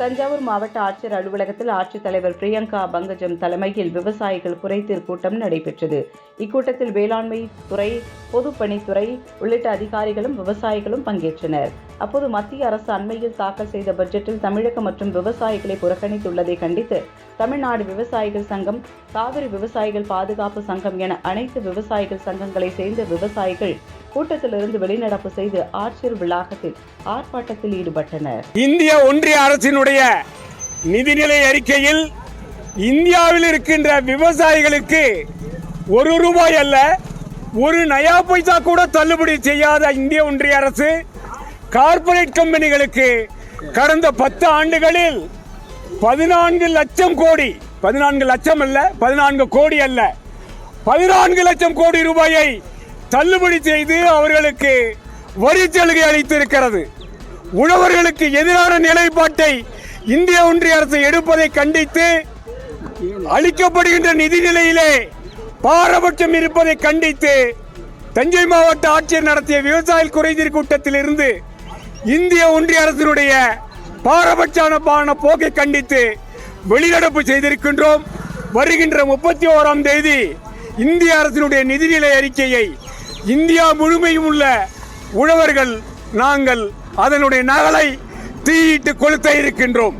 தஞ்சாவூர் மாவட்ட ஆட்சியர் அலுவலகத்தில் ஆட்சித்தலைவர் பிரியங்கா பங்கஜம் தலைமையில் விவசாயிகள் குறைதீர் கூட்டம் நடைபெற்றது. இக்கூட்டத்தில் வேளாண்மை துறை பொதுப்பணித்துறை உள்ளிட்ட அதிகாரிகளும் விவசாயிகளும் பங்கேற்றனர். அப்போது மத்திய அரசு அண்மையில் தாக்கல் செய்த பட்ஜெட்டில் தமிழகம் மற்றும் விவசாயிகளை புறக்கணித்துள்ளதை கண்டித்து தமிழ்நாடு விவசாயிகள் சங்கம் காவிரி விவசாயிகள் பாதுகாப்பு சங்கம் என அனைத்து விவசாயிகள் சங்கங்களை சேர்ந்த விவசாயிகள் கூட்டத்திலிருந்து வெளிநடப்பு செய்து ஆட்சியர் வளாகத்தில் ஆர்ப்பாட்டத்தில் ஈடுபட்டனர். இந்திய ஒன்றிய அரசினுடைய நிதிநிலை அறிக்கையில் இந்தியாவில் இருக்கின்ற விவசாயிகளுக்கு ஒரு ரூபாய் அல்ல ஒரு நயா பைசா கூட தள்ளுபடி செய்யாத இந்திய ஒன்றிய அரசு கார்ப்பரேட் கம்பெனிகளுக்கு கடந்த பத்து ஆண்டுகளில் பதினான்கு லட்சம் கோடி. பதினான்கு லட்சம் அல்ல பதினான்கு கோடி அல்ல. பதினான்கு லட்சம் கோடி ரூபாயை தள்ளுபடி செய்து அவர்களுக்கு வரி சலுகை அளித்திருக்கிறது. உழவர்களுக்கு எதிரான நிலைப்பாட்டை இந்திய ஒன்றிய அரசு எடுப்பதை கண்டித்து அளிக்கப்படுகின்ற நிதி நிலையிலே பாரபட்சம் இருப்பதை கண்டித்து தஞ்சை மாவட்ட ஆட்சியர் நடத்திய விவசாய குறைதீர் கூட்டத்தில் இருந்து இந்திய ஒன்றிய அரசினுடைய பாரபட்சமான போக்கை கண்டித்து வெளிநடப்பு செய்திருக்கின்றோம். வருகின்ற முப்பத்தி ஓராம் தேதி இந்திய அரசினுடைய நிதிநிலை அறிக்கையை இந்தியா முழுமையும் உள்ள உழவர்கள் நாங்கள் அதனுடைய நகலை தீயிட்டு கொளுத்த இருக்கின்றோம்.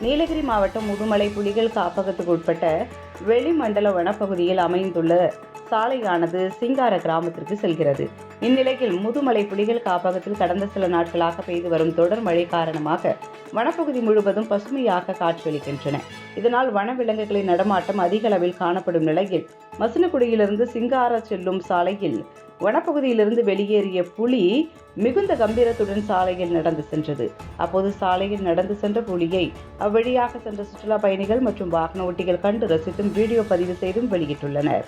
நீலகிரி மாவட்டம் முதுமலை புலிகள் காப்பகத்துக்கு உட்பட்ட வெளிமண்டல வனப்பகுதியில் அமைந்துள்ள சாலையானது சிங்கார கிராமத்திற்கு செல்கிறது. இந்நிலையில் முதுமலை புலிகள் காப்பகத்தில் கடந்த சில நாட்களாக பெய்து வரும் தொடர் மழை காரணமாக வனப்பகுதி முழுவதும் பசுமையாக காட்சியளிக்கின்றன. இதனால் வனவிலங்குகளின் நடமாட்டம் அதிக அளவில் காணப்படும் நிலையில் மசனகுடியிலிருந்து சிங்கார செல்லும் சாலையில் வனப்பகுதியிலிருந்து வெளியேறிய புலி மிகுந்த கம்பீரத்துடன் சாலையில் நடந்து சென்றது. அப்போது சாலையில் நடந்து சென்ற புலியை அவ்வழியாக சென்ற சுற்றுலா பயணிகள் மற்றும் வாகன ஓட்டிகள் கண்டு ரசித்தும் வீடியோ பதிவு செய்தும் வெளியிட்டுள்ளனர்.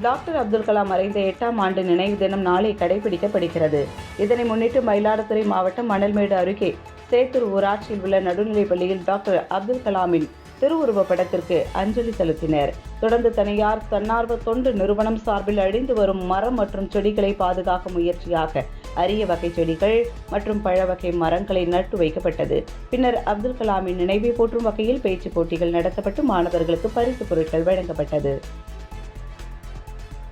டாக்டர் அப்துல் கலாம் மறைந்த எட்டாம் ஆண்டு நினைவு தினம் நாளை கடைபிடிக்கப்படுகிறது. இதனை முன்னிட்டு மயிலாடுதுறை மாவட்டம் மணல்மேடு அருகே சேத்தூர் ஊராட்சியில் உள்ள நடுநிலைப் பள்ளியில் டாக்டர் அப்துல் கலாமின் திருவுருவ படத்திற்கு அஞ்சலி செலுத்தினர். தொடர்ந்து தனியார் தன்னார்வ தொண்டு நிறுவனம் சார்பில் அழிந்து வரும் மரம் மற்றும் செடிகளை பாதுகாக்கும் முயற்சியாக அரிய வகை செடிகள் மற்றும் பழ வகை மரங்களை நட்டு வைக்கப்பட்டது. பின்னர் அப்துல் கலாமின் நினைவை போற்றும் வகையில் பேச்சுப் போட்டிகள் நடத்தப்பட்டு மாணவர்களுக்கு பரிசுப் பொருட்கள் வழங்கப்பட்டது.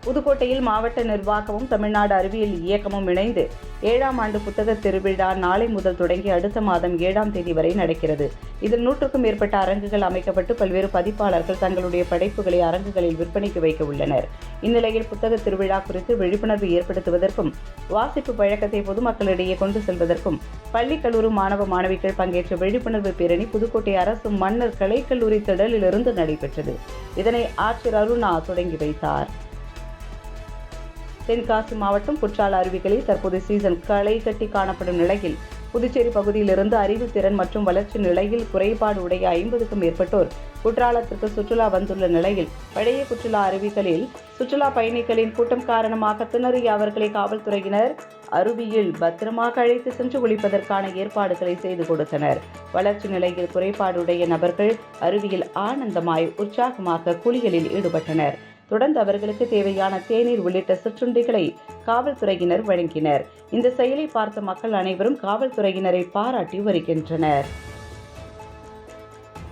புதுக்கோட்டையில் மாவட்ட நிர்வாகமும் தமிழ்நாடு அறிவியல் இயக்கமும் இணைந்து ஏழாம் ஆண்டு புத்தக திருவிழா நாளை முதல் தொடங்கி அடுத்த மாதம் ஏழாம் தேதி வரை நடக்கிறது. இதில் நூற்றுக்கும் மேற்பட்ட அரங்குகள் அமைக்கப்பட்டு பல்வேறு பதிப்பாளர்கள் தங்களுடைய படைப்புகளை அரங்குகளில் விற்பனைக்கு வைக்க உள்ளனர். இந்நிலையில் புத்தக திருவிழா குறித்து விழிப்புணர்வு ஏற்படுத்துவதற்கும் வாசிப்பு பழக்கத்தை பொதுமக்களிடையே கொண்டு செல்வதற்கும் பள்ளி கல்லூரி மாணவ மாணவிகள் பங்கேற்ற விழிப்புணர்வு பேரணி புதுக்கோட்டை அரசு மன்னர் கலைக்கல்லூரி திடலிலிருந்து நடைபெற்றது. இதனை ஆட்சியர் அருணா தொடங்கி வைத்தார். தென்காசி மாவட்டம் குற்றால அருவிகளில் தற்போது சீசன் களை கட்டி காணப்படும் நிலையில் புதுச்சேரி பகுதியிலிருந்து அறிவுத்திறன் மற்றும் வளர்ச்சி நிலையில் குறைபாடு உடைய ஐம்பதுக்கும் மேற்பட்டோர் குற்றாலத்திற்கு சுற்றுலா வந்துள்ள நிலையில் பழைய குற்றுலா அருவிகளில் சுற்றுலா பயணிகளின் கூட்டம் காரணமாக திணறிய அவர்களை காவல்துறையினர் அருவியில் பத்திரமாக அழைத்து சென்று குளிப்பதற்கான ஏற்பாடுகளை செய்து கொடுத்தனர். வளர்ச்சி நிலையில் குறைபாடுடைய நபர்கள் அருவியில் ஆனந்தமாய் உற்சாகமாக குளியலில் ஈடுபட்டனர். தொடர்ந்து அவர்களுக்கு தேவையான தேநீர் உள்ளிட்ட சிற்றுண்டிகளை காவல்துறையினர் வழங்கினர். இந்த செயலை பார்த்த மக்கள் அனைவரும் காவல்துறையினரை பாராட்டி வருகின்றனர்.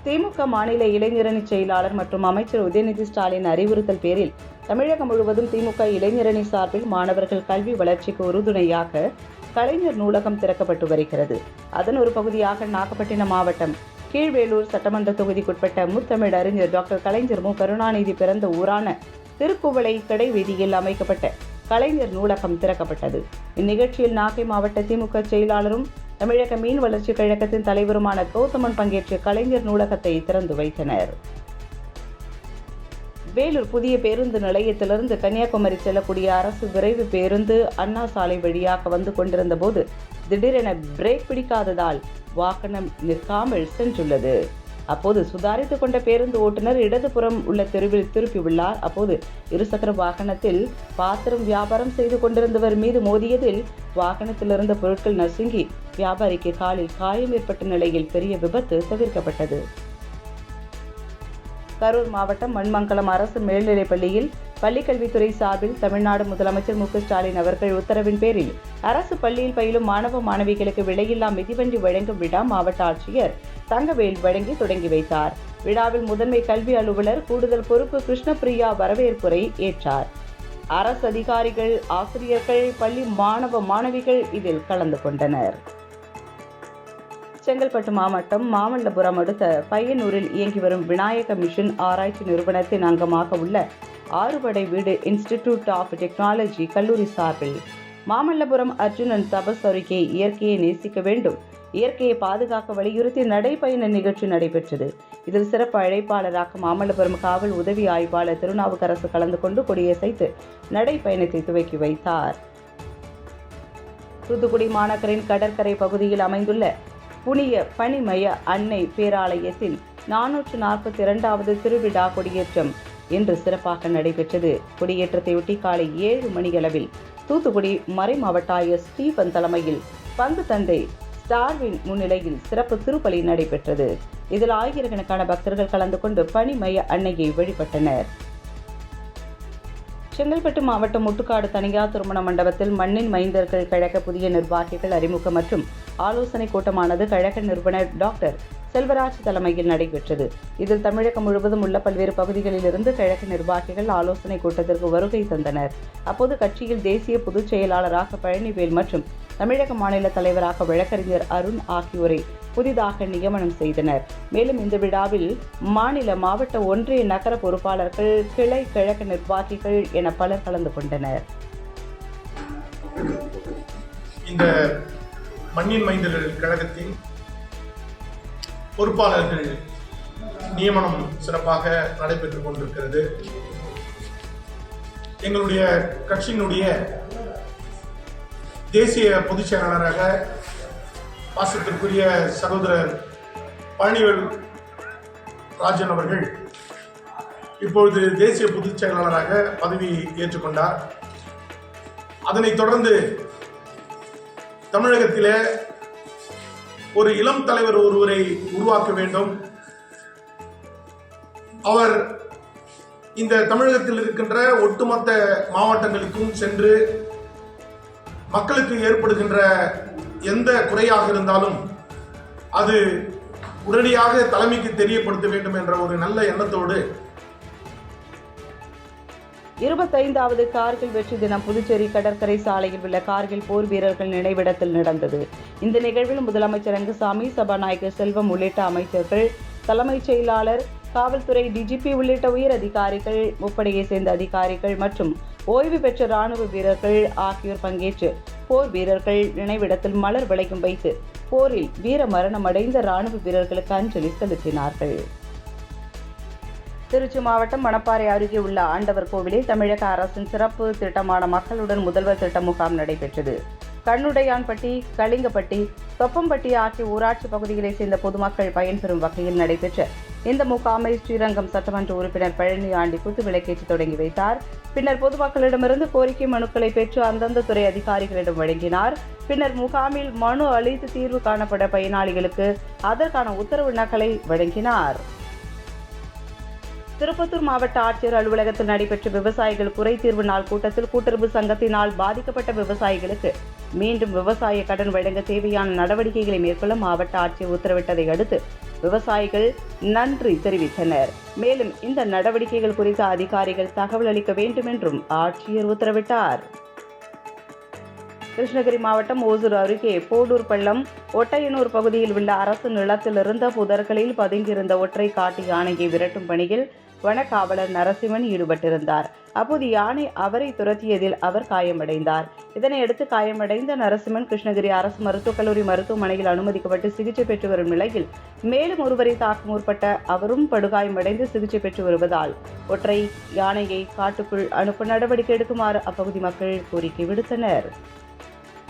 திமுக மாநில இளைஞரணி செயலாளர் மற்றும் அமைச்சர் உதயநிதி ஸ்டாலின் அறிவுறுத்தல் பேரில் தமிழகம் முழுவதும் திமுக இளைஞரணி சார்பில் மாணவர்கள் கல்வி வளர்ச்சிக்கு உறுதுணையாக கலைஞர் நூலகம் திறக்கப்பட்டு வருகிறது. அதன் ஒரு பகுதியாக நாகப்பட்டினம் மாவட்டம் கீழ்வேலூர் சட்டமன்ற தொகுதிக்குட்பட்ட முத்தமிழ் அறிஞர் டாக்டர் கலைஞர் மு. கருணாநிதி பிறந்த ஊரான திருக்குவளை கடை வீதியில் அமைக்கப்பட்ட கலைஞர் நூலகம் திறக்கப்பட்டது. இந்நிகழ்ச்சியில் நாகை மாவட்ட திமுக செயலாளரும் தமிழக மீன் வளர்ச்சி கழகத்தின் தலைவருமான கௌதமன் பங்கேற்ற கலைஞர் நூலகத்தை திறந்து வைத்தனர். வேலூர் புதிய பேருந்து நிலையத்திலிருந்து கன்னியாகுமரி செல்லக்கூடிய அரசு விரைவு பேருந்து அண்ணா சாலை வழியாக வந்து கொண்டிருந்த போது திடீரென பிரேக் பிடிக்காததால் வாகனம் நிற்காமல் சென்றுள்ளது. அப்போது சுதாரித்து கொண்ட பேருந்து ஓட்டுநர் இடதுபுறம் உள்ள தெருவில் திருப்பியுள்ளார் அப்போது இருசக்கர வாகனத்தில் பாத்திரம் வியாபாரம் செய்து கொண்டிருந்தவர் மீது மோதியதில் வாகனத்தில் இருந்த பொருட்கள் நசுங்கி வியாபாரிக்கு காலில் காயம் ஏற்பட்ட நிலையில் பெரிய விபத்து தவிர்க்கப்பட்டது. கரூர் மாவட்டம் மண்மங்கலம் அரசு மேல்நிலைப் பள்ளியில் பள்ளிக்கல்வித்துறை சார்பில் தமிழ்நாடு முதலமைச்சர் மு ஸ்டாலின் அவர்கள் உத்தரவின் பேரில் அரசு பள்ளியில் பயிலும் மாணவ மாணவிகளுக்கு விலையில்லா மிதிவண்டி வழங்கும் விழா மாவட்ட ஆட்சியர் தங்கவேல் வழங்கி தொடங்கி வைத்தார். விழாவில் முதன்மை கல்வி அலுவலர் கூடுதல் பொறுப்பு கிருஷ்ணபிரியா வரவேற்புரை ஏற்றார். அரசு அதிகாரிகள் ஆசிரியர்கள் பள்ளி மாணவ மாணவிகள் இதில் கலந்து கொண்டனர். செங்கல்பட்டு மாவட்டம் மாமல்லபுரம் அடுத்த பையனூரில் இயங்கி வரும் விநாயக மிஷன் ஆராய்ச்சி நிறுவனத்தின் அங்கமாக உள்ள ஆறுபடை வீடு இன்ஸ்டிடியூட் ஆஃப் டெக்னாலஜி கல்லூரி சார்பில். மாமல்லபுரம் அர்ஜுனன் தபஸ் அருகே இயற்கையை நேசிக்க வேண்டும். இயற்கையை பாதுகாக்க வலியுறுத்தி நடைபயண நிகழ்ச்சி நடைபெற்றது. இதில் சிறப்பு அழைப்பாளராக மாமல்லபுரம் காவல் உதவி ஆய்வாளர் திருநாவுக்கரசு கலந்து கொண்டு கொடியசைத்து நடைபயணத்தை துவக்கி வைத்தார். தூத்துக்குடி மாநகரின் கடற்கரை பகுதியில் அமைந்துள்ள புனிய பனிமய அன்னை பேராலயத்தின் நானூற்று நாற்பத்தி இரண்டாவது திருவிழா கொடியேற்றம் இன்று சிறப்பாக நடைபெற்றது. கொடியேற்றத்தையொட்டி காலை ஏழு மணியளவில் தூத்துக்குடி மறைமாவட்ட ஆயர் ஸ்டீபன் தலைமையில் பங்கு தந்தை ஸ்டார்வின் முன்னிலையில் சிறப்பு திருப்பலி நடைபெற்றது. இதில் ஆயிரக்கணக்கான பக்தர்கள் கலந்து கொண்டு பனிமய அன்னையை வழிபட்டனர். செங்கல்பட்டு மாவட்டம் முட்டுக்காடு தனியார் திருமண மண்டபத்தில் மண்ணின் மைந்தர்கள் கழக புதிய நிர்வாகிகள் அறிமுகம் மற்றும் ஆலோசனை கூட்டமானது கழக நிறுவனர் டாக்டர் செல்வராஜ் தலைமையில் நடைபெற்றது. இதில் தமிழகம் முழுவதும் உள்ள பல்வேறு பகுதிகளில் இருந்து கழக நிர்வாகிகள் ஆலோசனை கூட்டத்திற்கு வருகை தந்தனர். அப்போது கட்சியில் தேசிய பொதுச் செயலாளராக பழனிவேல் மற்றும் தமிழக மாநில தலைவராக வழக்கறிஞர் அருண் ஆகியோரை புதிதாக நியமனம் செய்தனர். மேலும் இந்த விழாவில் மாநில மாவட்ட ஒன்றிய நகர பொறுப்பாளர்கள் கிளை கழக நிர்வாகிகள் என பலர் கலந்து கொண்டனர். இந்த மண்ணின் மைந்தர்கள் கழகத்தின் பொறுப்பாளர்கள் நியமனம் சிறப்பாக நடைபெற்றுக் கொண்டிருக்கிறது. எங்களுடைய கட்சியினுடைய தேசிய பொதுச் செயலாளராக பாசத்திற்குரிய சகோதரர் பழனிவேல் ராஜன் அவர்கள் இப்பொழுது தேசிய பொதுச் செயலாளராக பதவி ஏற்றுக்கொண்டார். அதனைத் தொடர்ந்து தமிழகத்திலே ஒரு இளம் தலைவர் ஒருவரை உருவாக்க வேண்டும். அவர் இந்த தமிழகத்தில் இருக்கின்ற ஒட்டுமொத்த மாவட்டங்களுக்கும் சென்று மக்களுக்கு ஏற்படுகின்ற எந்த குறையாக இருந்தாலும் அது உடனடியாக தலைமைக்கு தெரியப்படுத்த வேண்டும் என்ற ஒரு நல்ல எண்ணத்தோடு இருபத்தைந்தாவது கார்கில் வெற்றி தினம் புதுச்சேரி கடற்கரை சாலையில் உள்ள கார்கில் போர் வீரர்கள் நினைவிடத்தில் நடந்தது. இந்த நிகழ்வில் முதலமைச்சர் ரங்கசாமி சபாநாயகர் செல்வம் உள்ளிட்ட அமைச்சர்கள் தலைமைச் செயலாளர் காவல்துறை டிஜிபி உள்ளிட்ட உயர் அதிகாரிகள் முப்படையை சேர்ந்த அதிகாரிகள் மற்றும் ஓய்வு பெற்ற ராணுவ வீரர்கள் ஆகியோர் பங்கேற்று போர் வீரர்கள் நினைவிடத்தில் மலர் விளையும் வைத்து போரில் வீர மரணம் அடைந்த ராணுவ வீரர்களுக்கு அஞ்சலி செலுத்தினார்கள். திருச்சி மாவட்டம் மணப்பாறை அருகே உள்ள ஆண்டவர் கோவிலில் தமிழக அரசின் சிறப்பு திட்டமான மக்களுடன் முதல்வர் திட்ட முகாம் நடைபெற்றது. கண்ணுடையான்பட்டி கலிங்கப்பட்டி தொப்பம்பட்டி ஆகிய ஊராட்சி பகுதிகளைச் சேர்ந்த பொதுமக்கள் பயன்பெறும் வகையில் நடைபெற்ற இந்த முகாமை ஸ்ரீரங்கம் சட்டமன்ற உறுப்பினர் பழனி ஆண்டி குத்து விளக்கேற்றி தொடங்கி வைத்தார். பின்னர் பொதுமக்களிடமிருந்து கோரிக்கை மனுக்களை பெற்று அந்தந்த துறை அதிகாரிகளிடம் வழங்கினார். பின்னர் முகாமில் மனு அளித்து தீர்வு காணப்பட பயனாளிகளுக்கு அதற்கான உத்தரவு நகலை வழங்கினார். திருப்பத்தூர் மாவட்ட ஆட்சியர் அலுவலகத்தில் நடைபெற்ற விவசாயிகள் குறை தீர்வு நாள் கூட்டத்தில் கூட்டுறவு சங்கத்தினால் பாதிக்கப்பட்ட விவசாயிகளுக்கு மீண்டும் விவசாய கடன் வழங்க தேவையான நடவடிக்கைகளை மேற்கொள்ள மாவட்ட ஆட்சியர் உத்தரவிட்டதை அடுத்து விவசாயிகள் நன்றி தெரிவித்தனர். மேலும் இந்த நடவடிக்கைகள் குறித்து அதிகாரிகள் தகவல் அளிக்க வேண்டும் என்றும் ஆட்சியர் உத்தரவிட்டார். கிருஷ்ணகிரி மாவட்டம் ஓசூர் அருகே போடூர் பள்ளம் ஒட்டையனூர் பகுதியில் உள்ள அரசு நிலத்தில் இருந்த புதர்களில் பதுங்கியிருந்த ஒற்றை காட்டு யானையை விரட்டும் பணியில் வனக்காவலர் நரசிம்மன் ஈடுபட்டிருந்தார். அப்போது யானை அவரை துரத்தியதில் அவர் காயமடைந்தார். இதனையடுத்து காயமடைந்த நரசிம்மன் கிருஷ்ணகிரி அரசு மருத்துவக் கல்லூரி மருத்துவமனையில் அனுமதிக்கப்பட்டு சிகிச்சை பெற்று வரும் நிலையில் மேலும் ஒருவரை தாக்க முற்பட்ட அவரும் படுகாயமடைந்து சிகிச்சை பெற்று வருவதால் ஒற்றை யானையை காட்டுக்குள் அனுப்ப நடவடிக்கை எடுக்குமாறு அப்பகுதி மக்கள் கோரிக்கை விடுத்தனர்.